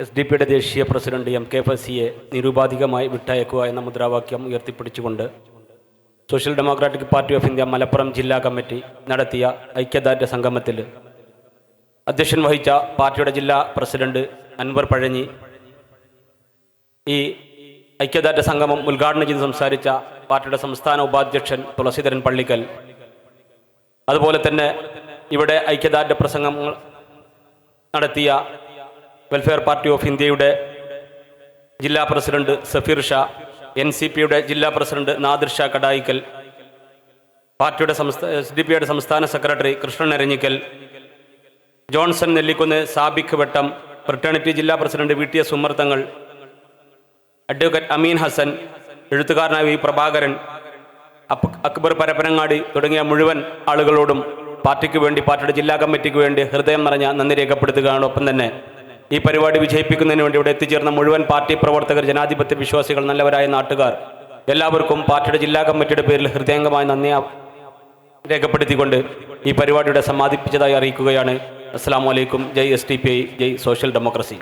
S D പിയുടെ ദേശീയ president M K ഫസിയെ നിരുപാധികമായി വിട്ടയക്കുക എന്ന മുദ്രാവാക്യം ഉയർത്തിപ്പിടിച്ചുകൊണ്ട് Social Democratic Party of India Malappuram ജില്ലാ കമ്മിറ്റി നടത്തിയ ഐക്യദാർഢ്യ സംഗമത്തിൽ അധ്യക്ഷൻ വഹിച്ച പാർട്ടിയുടെ ജില്ലാ പ്രസിഡന്റ് അൻവർ പഴഞ്ഞി ഈ ഐക്യദാർഢ്യ സംഗമം ഉദ്ഘാടനം ചെയ്ത് സംസാരിച്ച പാർട്ടിയുടെ സംസ്ഥാന ഉപാധ്യക്ഷൻ തുളസീധരൻ പള്ളിക്കൽ. അതുപോലെ തന്നെ ഇവിടെ ഐക്യദാർഢ്യ പ്രസംഗങ്ങൾ നടത്തിയ വെൽഫെയർ പാർട്ടി ഓഫ് ഇന്ത്യയുടെ ജില്ലാ president Safeer Shah N C പിയുടെ ജില്ലാ പ്രസിഡന്റ് നാദിർ ഷാ കടായിക്കൽ പാർട്ടിയുടെ സംസ്ഥാന എസ് ഡി പിയുടെ സംസ്ഥാന secretary Krishnan Aranjikkal Johnson Nellikkunnu Sabiq Vettam Fraternity ജില്ലാ president V T S Ummer advocate Ameen Hasan എഴുത്തുകാരനായ വി പ്രഭാകരൻ അക്ബർ പരപ്പനങ്ങാടി തുടങ്ങിയ മുഴുവൻ ആളുകളോടും പാർട്ടിക്ക് വേണ്ടി പാർട്ടിയുടെ ജില്ലാ കമ്മിറ്റിക്ക് വേണ്ടി ഹൃദയം നിറഞ്ഞ നന്ദി രേഖപ്പെടുത്തുകയാണ്. ഒപ്പം തന്നെ ഈ പരിപാടി വിജയിപ്പിക്കുന്നതിന് വേണ്ടി ഇവിടെ എത്തിച്ചേർന്ന മുഴുവൻ പാർട്ടി പ്രവർത്തകർ ജനാധിപത്യ വിശ്വാസികൾ നല്ലവരായ നാട്ടുകാർ എല്ലാവർക്കും പാർട്ടിയുടെ ജില്ലാ കമ്മിറ്റിയുടെ പേരിൽ ഹൃദയംഗമായ നന്ദി രേഖപ്പെടുത്തിക്കൊണ്ട് ഈ പരിപാടിയുടെ സമാധിപ്പിച്ചതായി അറിയിക്കുകയാണ്. അസ്സാം വലൈക്കും ജയ് എസ് ടി പി ഐ ജയ് സോഷ്യൽ ഡെമോക്രസി